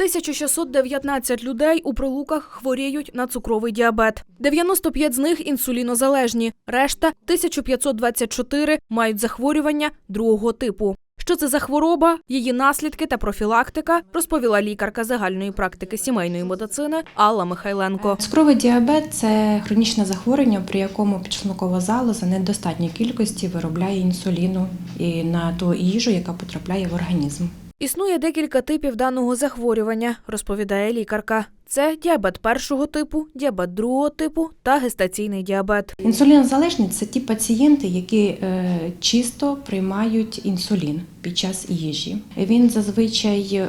1619 людей у прилуках хворіють на цукровий діабет. 95 з них інсулінозалежні, решта 1524 мають захворювання другого типу. Що це за хвороба, її наслідки та профілактика, розповіла лікарка загальної практики сімейної медицини Алла Михайленко. Цукровий діабет це хронічне захворювання, при якому підшлункова залоза недостатньої кількості виробляє інсуліну і на ту їжу, яка потрапляє в організм. Існує декілька типів даного захворювання, розповідає лікарка. Це діабет першого типу, діабет другого типу та гестаційний діабет. Інсулінозалежні це ті пацієнти, які е, чисто приймають інсулін під час їжі. Він зазвичай е,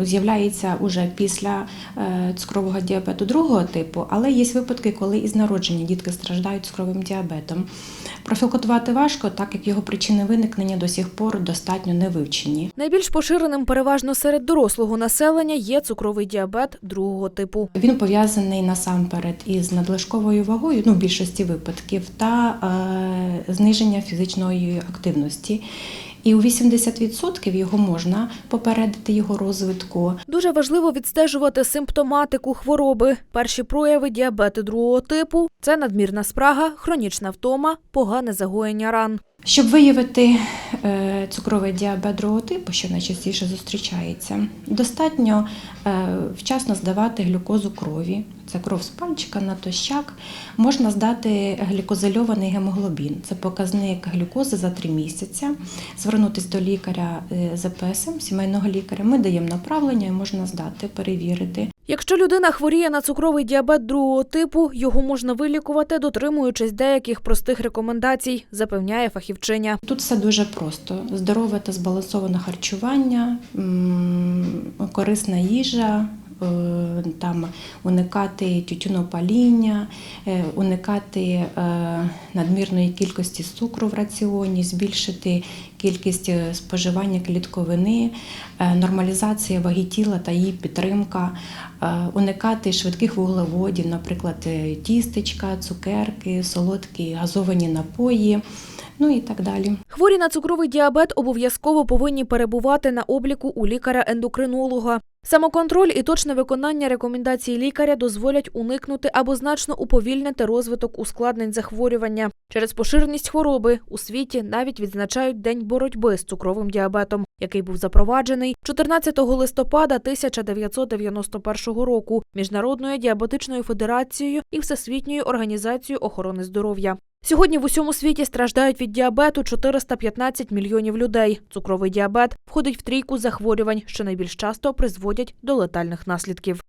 з'являється уже після е, цукрового діабету другого типу, але є випадки, коли із народження дітки страждають цукровим діабетом. Профілкотувати важко, так як його причини виникнення до сих пор достатньо не вивчені. Найбільш поширеним переважно серед дорослого населення є цукровий діабет другого типу. Він пов'язаний насамперед із надлишковою вагою, ну в більшості випадків, та е, зниження фізичної активності. І у 80% його можна попередити його розвитку. Дуже важливо відстежувати симптоматику хвороби. Перші прояви діабету другого типу це надмірна спрага, хронічна втома, погане загоєння ран. Щоб виявити цукровий діабет другого типу, що найчастіше зустрічається, достатньо е, вчасно здавати глюкозу крові. Це кров з пальчика натощак. Можна здати глікозильований гемоглобін. Це показник глюкози за три місяці. Звернутися до лікаря е, з ПСМ, сімейного лікаря. Ми даємо направлення і можна здати, перевірити. Якщо людина хворіє на цукровий діабет другого типу, його можна вилікувати, дотримуючись деяких простих рекомендацій, запевняє фахівчиня. Тут все дуже просто: здорове та збалансоване харчування, корисна їжа. Е, Там уникати тютюнопаління, е, уникати е, надмірної кількості цукру в раціоні, збільшити кількість споживання клітковини, нормалізація ваги тіла та її підтримка, уникати швидких вуглеводів, наприклад, тістечка, цукерки, солодкі газовані напої, ну і так далі. Хворі на цукровий діабет обов'язково повинні перебувати на обліку у лікаря-ендокринолога. Самоконтроль і точне виконання рекомендацій лікаря дозволять уникнути або значно уповільнити розвиток ускладнень захворювання. Через поширеність хвороби у світі навіть відзначають День боротьби з цукровим діабетом, який був запроваджений 14 листопада 1991 року Міжнародною діабетичною федерацією і Всесвітньою організацією охорони здоров'я. Сьогодні в усьому світі страждають від діабету 415 мільйонів людей. Цукровий діабет входить в трійку захворювань, що найбільш часто призводять до летальних наслідків.